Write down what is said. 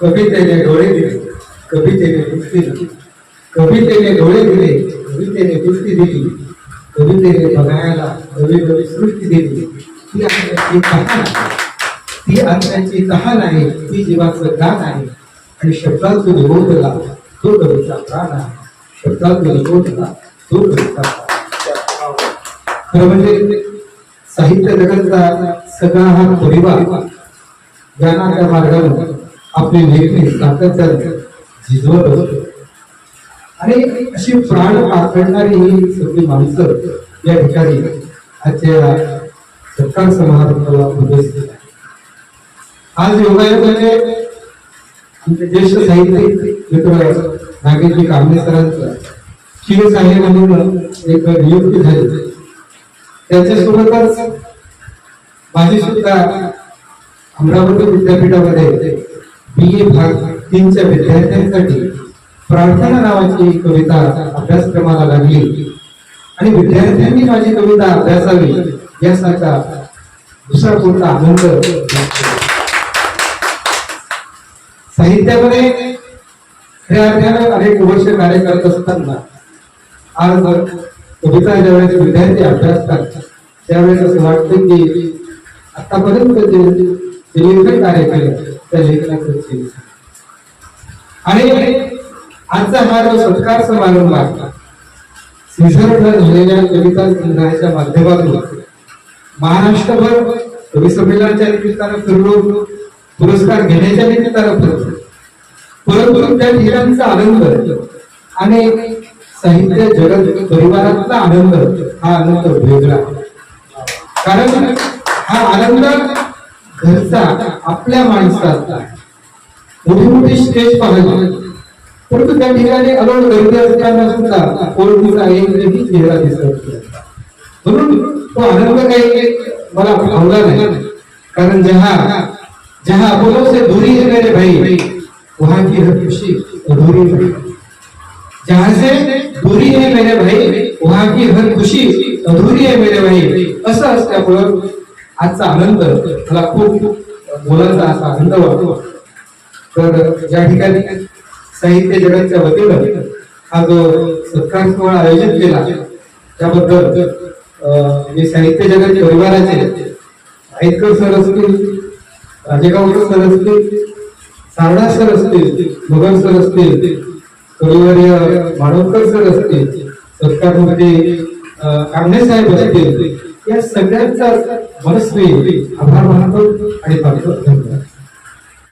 कवितेने डोळे दिले. कवितेने दृष्टी दिली. कवितेने डोळे दिले. कवितेने दृष्टी दिली. कवितेने बघायला नवी नवी सृष्टी दिली. ती आत्म्याची कहाण. आहे ती आत्म्याची कहाण आहे. ती जीवाचं गाण आहे. आणि शब्दातून निबोधला तो कविता प्राण आहे. शब्दातून निबोधला तो कविता खरं म्हणजे साहित्य जगतचा सगळा हा परिवार ज्ञानाच्या मार्गावर आपले लेखणी सातत्याने झिजवत असतो आणि अशी प्राण आखडणारी ही सगळी माणसं या ठिकाणी आजच्या सत्कार समारंभाला उपस्थित आहे आज योगायोगाने आमचे ज्येष्ठ साहित्यिक मित्र नागेशजी कांबळे सरांचं शिवसाहेब म्हणून एक नियुक्ती झाली. त्याच्यासोबतच माझी सुद्धा अमरावती विद्यापीठामध्ये बी ए भाग तीनच्या विद्यार्थ्यांसाठी प्रार्थना नावाची कविता अभ्यासक्रमाला लागली. आणि विद्यार्थ्यांनी माझी कविता अभ्यासावी यासारखा दुसरा कोणता आनंद साहित्यामध्ये खऱ्या अर्थानं अनेक वर्ष कार्य करत असताना आज कविता ज्यावेळेस विद्यार्थी अभ्यासतात त्यावेळेस असं वाटतं की आतापर्यंत जे लेखन कार्य केलं त्या लेखनाचं आणि आजचा हा जो सत्कार समारंभ आहे सीझरला झालेल्या कविता संग्रहाच्या माध्यमातून महाराष्ट्रभर कवी संमेलनाच्या निमित्तानं फिरलो पुरस्कार घेण्याच्या निमित्तानं फिरलो. परंतु त्या ठिकाणचा आनंद आणि साहित्य जगत परिवारातला आनंद हा आनंद वेगळा कारण हा आनंद घरचा आपल्या माणसाचा मोठी मोठी स्टेज पाहिजे परंतु त्या ठिकाणी अलोट गर्दी असताना सुद्धा एक एकही चेहरा दिसत म्हणून तो आनंद काही मला भावला नाही. कारण जहा जहा बोलो से दूरी है मेरे भाई वहां की हर खुशी अधूरी है जहां से दूरी है मेरे भाई वहां की हर खुशी अधूरी है मेरे भाई असं असल्यामुळं आजचा आनंद मला खूप बोलायचा असा आनंद वाटतो. तर या ठिकाणी साहित्य जगतच्या वतीनं हा जो सत्कार सोहळा आयोजित केला त्याबद्दल अं, मी साहित्य जगत परिवाराचे आयकर सर असतील राजेगावकर सर असतील सारडा सर असतील मुघल सर असतील कविवर्य माणवकर सर असतील सत्कारमध्ये म्हणजे, कांबळे साहेब असतील या सगळ्यांचा मनस्वी आभार मानतो आणि धन्यवाद.